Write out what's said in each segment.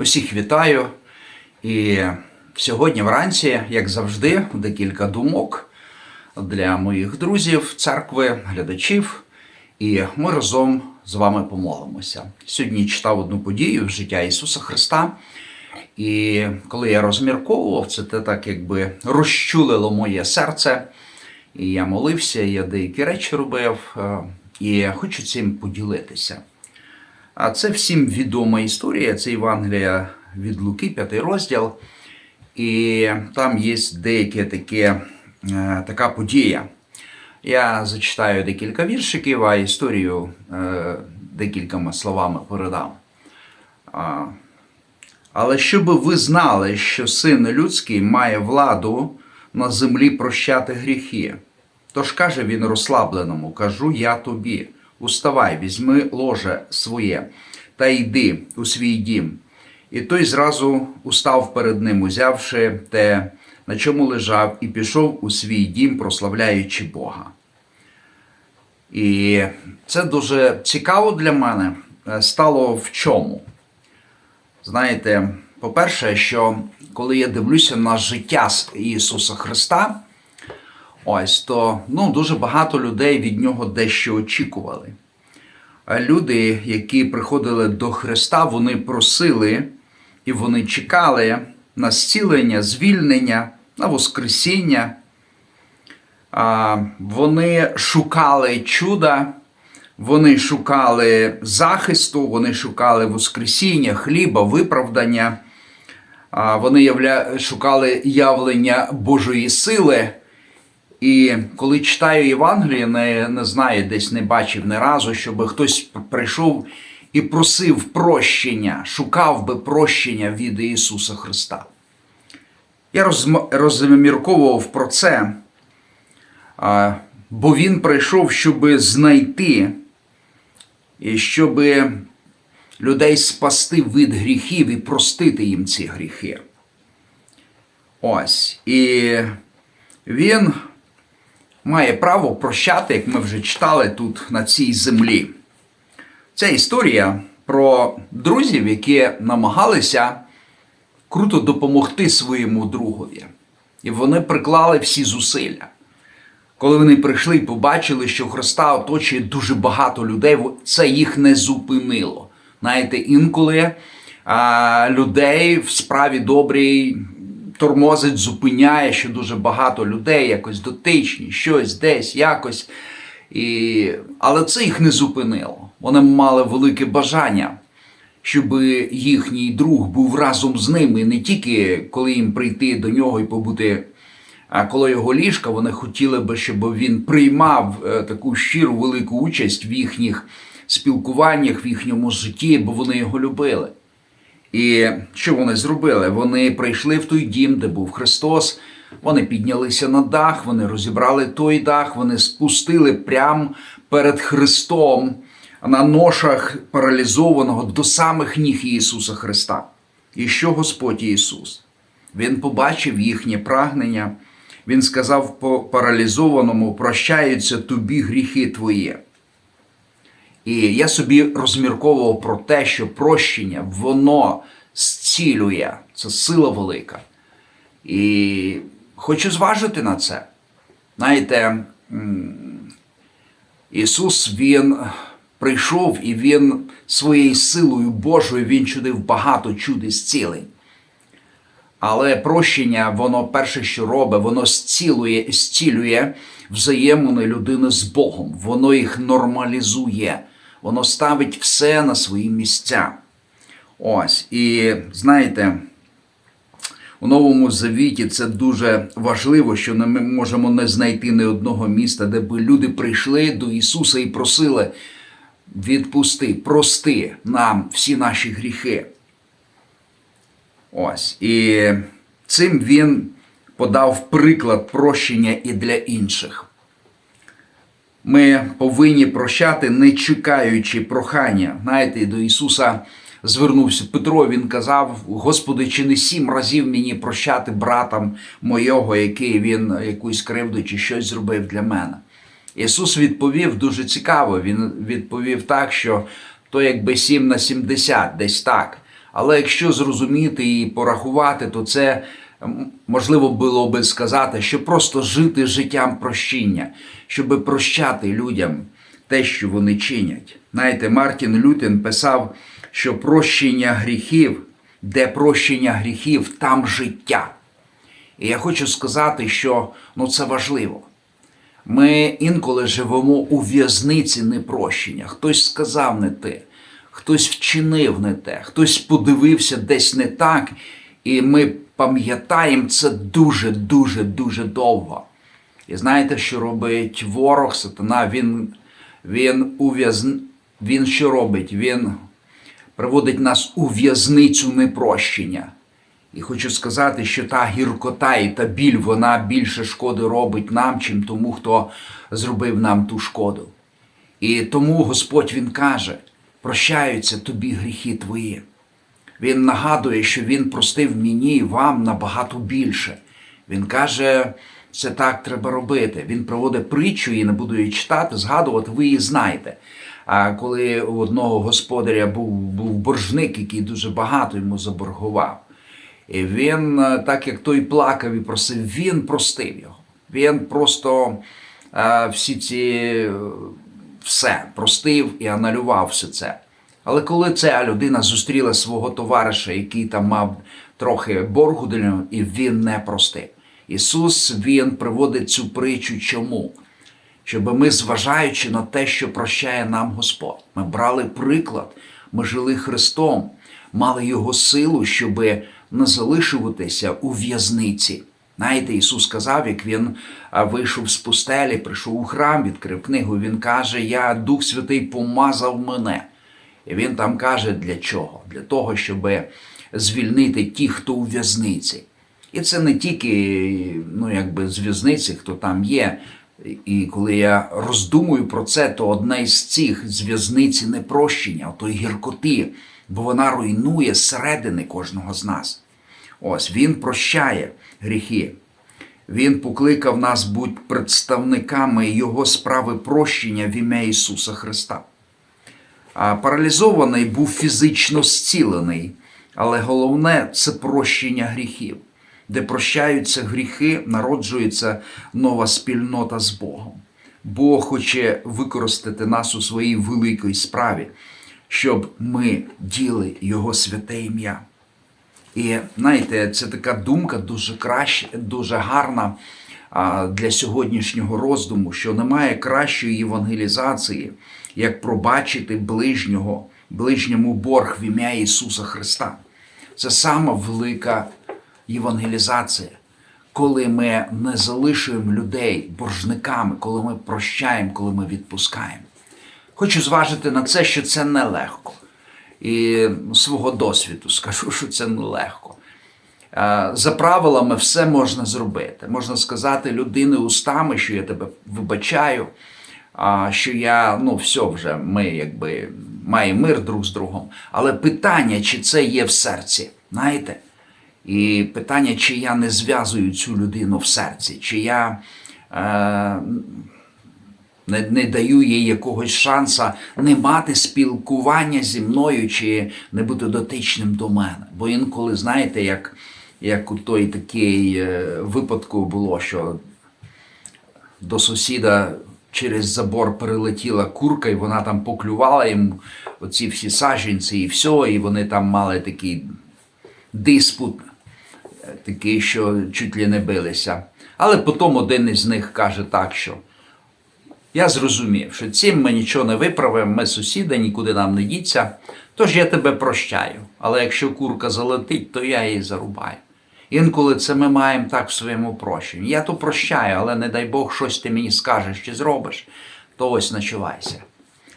Усіх вітаю. І сьогодні вранці, як завжди, декілька думок для моїх друзів, церкви, глядачів. І ми разом з вами помолимося. Сьогодні читав одну подію в життя Ісуса Христа. І коли я розмірковував, це те так якби розчулило моє серце. І я молився, я деякі речі робив, е, і хочу цим поділитися. А це всім відома історія, це Євангелія від Луки, п'ятий розділ. І там є деяке таке, е, така подія. Я зачитаю декілька віршиків, а історію е, декількома словами передам. Але щоб ви знали, що син людський має владу на землі прощати гріхи. Тож каже він розслабленому: кажу я тобі: уставай, візьми ложе своє та йди у свій дім. І той зразу устав перед ним, узявши те, на чому лежав, і пішов у свій дім, прославляючи Бога. І це дуже цікаво для мене е, стало в чому. Знаєте, по-перше, що коли я дивлюся на життя Ісуса Христа, ось то ну, дуже багато людей від нього дещо очікували. Люди, які приходили до Христа, вони просили і вони чекали на зцілення, звільнення, на Воскресіння. Вони шукали чуда, вони шукали захисту, вони шукали Воскресіння, хліба, виправдання. Вони шукали явлення Божої сили. І коли читаю Євангеліє, не, не знаю, десь не бачив ні разу, щоб хтось прийшов і просив прощення, шукав би прощення від Ісуса Христа. Я розм- розмірковував про це, бо Він прийшов, щоб знайти і щоб людей спасти від гріхів і простити їм ці гріхи. Ось. І він має право прощати, як ми вже читали тут на цій землі. Це історія про друзів, які намагалися круто допомогти своєму другові. І вони приклали всі зусилля. Коли вони прийшли і побачили, що Христа оточує дуже багато людей, це їх не зупинило. Знаєте, інколи а, людей в справі добрій тормозить, зупиняє, що дуже багато людей якось дотичні, щось десь, якось. І... Але це їх не зупинило. Вони мали велике бажання, щоб їхній друг був разом з ними, не тільки коли їм прийти до нього і побути. А коли його ліжка, вони хотіли би, щоб він приймав е, таку щиру велику участь в їхніх спілкуваннях, в їхньому житті, бо вони його любили. І що вони зробили? Вони прийшли в той дім, де був Христос. Вони піднялися на дах, вони розібрали той дах, вони спустили прямо перед Христом на ношах паралізованого до самих ніг Ісуса Христа. І що Господь Ісус? Він побачив їхнє прагнення. Він сказав по паралізованому: прощаються тобі гріхи твої. І я собі розмірковував про те, що прощення, воно зцілює. Це сила велика. І хочу зважити на це. Знаєте, Ісус Він прийшов і Він своєю силою Божою Він чудив багато чуд і зцілень. Але прощення, воно перше, що робить, воно зцілює, зцілює взаємини людини з Богом. Воно їх нормалізує, воно ставить все на свої місця. Ось. І знаєте, у Новому Завіті це дуже важливо, що ми можемо не знайти ні одного міста, де би люди прийшли до Ісуса і просили відпусти, прости нам всі наші гріхи. Ось. І цим він подав приклад прощення і для інших. Ми повинні прощати, не чекаючи прохання. Знаєте, до Ісуса звернувся Петро, він казав: Господи, чи не сім разів мені прощати братам мойого, який він якусь кривду чи щось зробив для мене. Ісус відповів дуже цікаво. Він відповів так, що то якби 7 на 70, десь так. Але якщо зрозуміти і порахувати, то це можливо було би сказати, що просто жити життям прощіння, щоб прощати людям те, що вони чинять. Знаєте, Мартін Лютен писав, що прощення гріхів, де прощення гріхів, там життя. І я хочу сказати, що ну, це важливо. Ми інколи живемо у в'язниці непрощення. Хтось сказав не те, хтось вчинив не те, хтось подивився десь не так, і ми пам'ятаємо це дуже, дуже, довго. І знаєте, що робить ворог, сатана? Він, він, ув'язн... він що робить? Він приводить нас у в'язницю непрощення. І хочу сказати, що та гіркота і та біль, вона більше шкоди робить нам, чим тому, хто зробив нам ту шкоду. І тому Господь Він каже: прощаються тобі гріхи твої. Він нагадує, що Він простив мені і вам набагато більше. Він каже, це так треба робити. Він проводить притчу, і не буду її читати, згадувати, ви її знаєте. А коли у одного господаря був, був боржник, який дуже багато йому заборгував. І він, е, так як той плакав і просив, він простив його. Він просто е, всі ці е, все простив і аналював все це. Але коли ця людина зустріла свого товариша, який там мав трохи боргу до нього, і він не простив. Ісус Він приводить цю притчу чому? Щоб ми, зважаючи на те, що прощає нам Господь, ми брали приклад, ми жили Христом, мали Його силу, щоб не залишуватися у в'язниці. Знаєте, Ісус сказав, як Він вийшов з пустелі, прийшов у храм, відкрив книгу. Він каже: Я Дух Святий помазав мене. І він там каже, для чого? Для того, щоб звільнити тих, хто у в'язниці. І це не тільки ну, якби з в'язниці, хто там є. І коли я роздумую про це, то одне із цих з в'язниці непрощення, тої гіркоти, бо вона руйнує зсередини кожного з нас. Ось він прощає гріхи. Він покликав нас бути представниками Його справи прощення в ім'я Ісуса Христа. Паралізований був фізично зцілений, але головне це прощення гріхів. Де прощаються гріхи, народжується нова спільнота з Богом. Бог хоче використати нас у своїй великій справі, щоб ми діли Його святе ім'я. І знаєте, це така думка дуже краща, дуже гарна для сьогоднішнього роздуму, що немає кращої євангелізації, як пробачити ближнього, ближньому борг в ім'я Ісуса Христа. Це сама велика євангелізація, коли ми не залишуємо людей боржниками, коли ми прощаємо, коли ми відпускаємо. Хочу зважити на це, що це нелегко. І свого досвіду скажу, що це нелегко. Е, За правилами все можна зробити. Можна сказати людини устами, що я тебе вибачаю, що я, ну, все вже, ми якби маємо мир друг з другом. Але питання, чи це є в серці, знаєте? І питання, чи я не зв'язую цю людину в серці, чи я е, не, не даю їй якогось шанса не мати спілкування зі мною, чи не бути дотичним до мене. Бо інколи, знаєте, як, як у той такий е, випадку було, що до сусіда через забор перелетіла курка, і вона там поклювала йому оці всі саджанці і все, і вони там мали такий диспут, е, такий, що чуть ли не билися. Але потім один із них каже так, що я зрозумів, що цим ми нічого не виправимо, ми сусіди, нікуди нам не діться, тож я тебе прощаю. Але якщо курка залетить, то я її зарубаю. Інколи це ми маємо так в своєму прощенні. Я то прощаю, але не дай Бог, щось ти мені скажеш чи зробиш, то ось начувайся.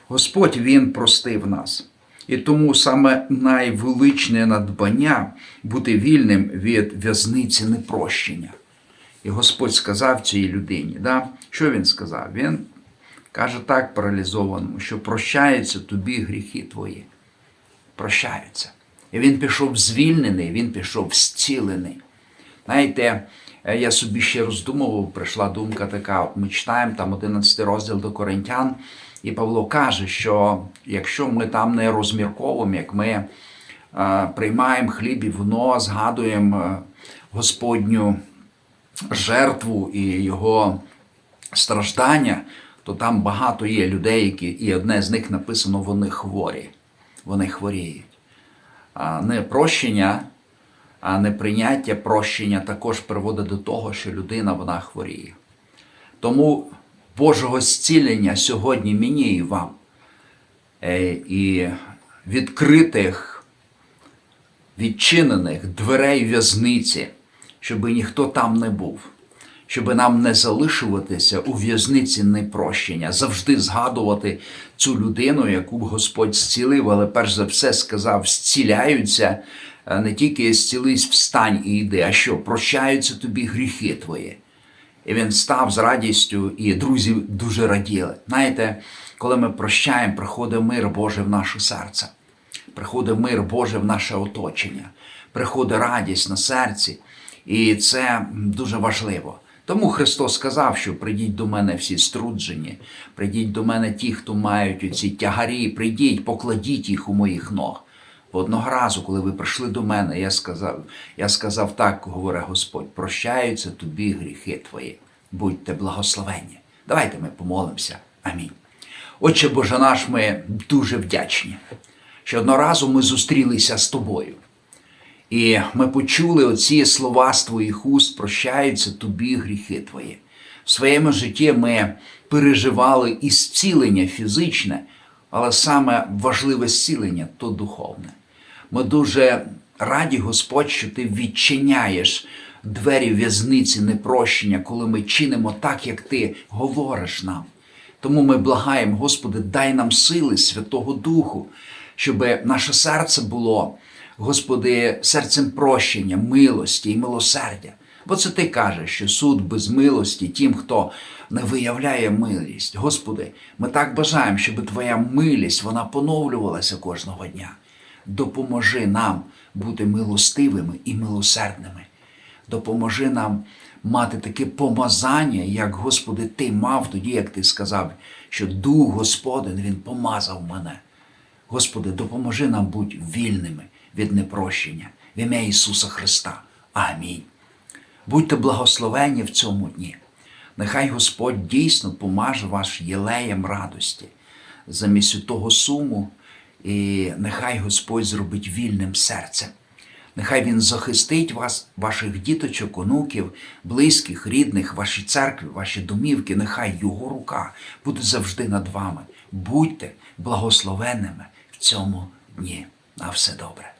Господь Він простив нас. І тому саме найвеличне надбання бути вільним від в'язниці непрощення. І Господь сказав цій людині, да? що він сказав? Він каже так паралізованому, що прощаються тобі гріхи твої. Прощаються. Він пішов звільнений, він пішов зцілений. Знаєте, е, я собі ще роздумував, прийшла думка така: ми читаємо там 11 розділ до Коринтян, і Павло каже, що якщо ми там не розмірковуємо, як ми е, приймаємо хліб і вино, згадуємо е, Господню жертву і його страждання, то там багато є людей, які, і одне з них написано, вони хворі, вони хворіють. Не прощення, а неприйняття прощення також приводить до того, що людина вона хворіє. Тому Божого зцілення сьогодні мені і вам, Е, і відкритих, відчинених дверей в'язниці, щоб ніхто там не був, щоб нам не залишуватися у в'язниці непрощення, завжди згадувати цю людину, яку б Господь зцілив, але перш за все сказав: зціляються е, не тільки зцілись, встань і йди, а що прощаються тобі гріхи твої. І він став з радістю, і друзі дуже раділи. Знаєте, коли ми прощаємо, приходить мир Божий в наше серце, приходить мир Божий в наше оточення, приходить радість на серці, і це дуже важливо. Тому Христос сказав, що прийдіть до мене всі струджені, прийдіть до мене ті, хто мають оці тягарі, прийдіть, покладіть їх у моїх ног. Бо одного разу, коли ви прийшли до мене, я сказав, я сказав так, говорить Господь, прощаються тобі гріхи твої, будьте благословенні. Давайте ми помолимося. Амінь. Отче Боже наш, ми дуже вдячні, що одного разу ми зустрілися з тобою. І ми почули оці слова з твоїх уст, прощаються тобі гріхи твої. В своєму житті ми переживали і зцілення фізичне, але саме важливе зцілення то духовне. Ми дуже раді, Господь, що ти відчиняєш двері в'язниці непрощення, коли ми чинимо так, як ти говориш нам. Тому ми благаємо, Господи, дай нам сили Святого Духу, щоб наше серце було, Господи, серцем прощення, милості і милосердя. Бо це ти кажеш, що суд без милості тим, хто не виявляє милість. Господи, ми так бажаємо, щоб Твоя милість вона поновлювалася кожного дня. Допоможи нам бути милостивими і милосердними. Допоможи нам мати таке помазання, як, Господи, Ти мав тоді, як Ти сказав, що Дух Господень Він помазав мене. Господи, допоможи нам бути вільними від непрощення в ім'я Ісуса Христа. Амінь. Будьте благословені в цьому дні. Нехай Господь дійсно помаже ваш єлеєм радості замість того суму, і нехай Господь зробить вільним серцем. Нехай Він захистить вас, ваших діточок, онуків, близьких, рідних, ваші церкви, ваші домівки. Нехай Його рука буде завжди над вами. Будьте благословенними в цьому дні. На все добре.